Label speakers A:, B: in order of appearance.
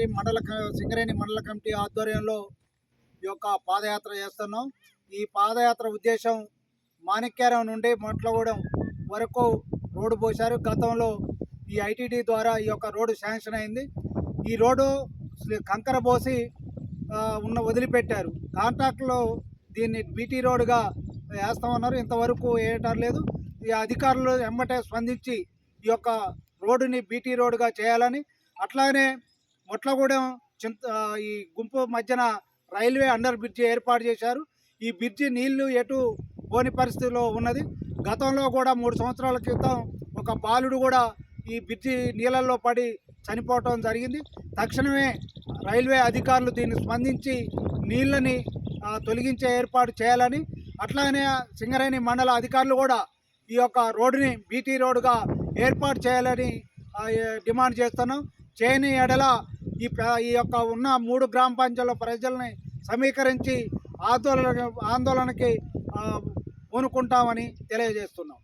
A: Committee మండల సింగరేణి మండల committee ఆధ్వర్యంలో ఈ యొక్క పాదయాత్ర చేస్తున్నాం. ఈ పాదయాత్ర ఉద్దేశం మాణిక్యారం నుండి మొట్లగూడెం వరకు రోడ్డు పోశారు. గతంలో ఈ ఐటీడీ ద్వారా ఈ యొక్క రోడ్డు శాంక్షన్ అయింది. ఈ రోడ్డు కంకర పోసి ఉన్న వదిలిపెట్టారు. కాంట్రాక్ట్లో దీన్ని బీటీ రోడ్డుగా వేస్తామన్నారు. ఇంతవరకు వేయటం లేదు. ఈ అధికారులు వెంబటే స్పందించి ఈ యొక్క రోడ్డుని బీటీ రోడ్డుగా చేయాలని అట్లానే మొట్లగూడెం చింత ఈ గుంపు మధ్యన రైల్వే అండర్ బ్రిడ్జి ఏర్పాటు చేశారు. ఈ బ్రిడ్జి నీళ్ళు ఎటు పోని పరిస్థితిలో ఉన్నది. గతంలో కూడా మూడు సంవత్సరాల క్రితం ఒక బాలుడు కూడా ఈ బ్రిడ్జి నీళ్ళల్లో పడి చనిపోవటం జరిగింది. తక్షణమే రైల్వే అధికారులు దీన్ని స్పందించి నీళ్ళని తొలగించే ఏర్పాటు చేయాలని అట్లానే సింగరేణి మండల అధికారులు కూడా ఈ యొక్క రోడ్డుని బీటీ రోడ్డుగా ఏర్పాటు చేయాలని డిమాండ్ చేస్తున్నాం. చేయని ఎడల ఈ ఈ యొక్క ఉన్న మూడు గ్రామ పంచాయతీల ప్రజల్ని సమీకరించి ఆందోళన ఆందోళనకి పూనుకుంటామని తెలియజేస్తున్నాం.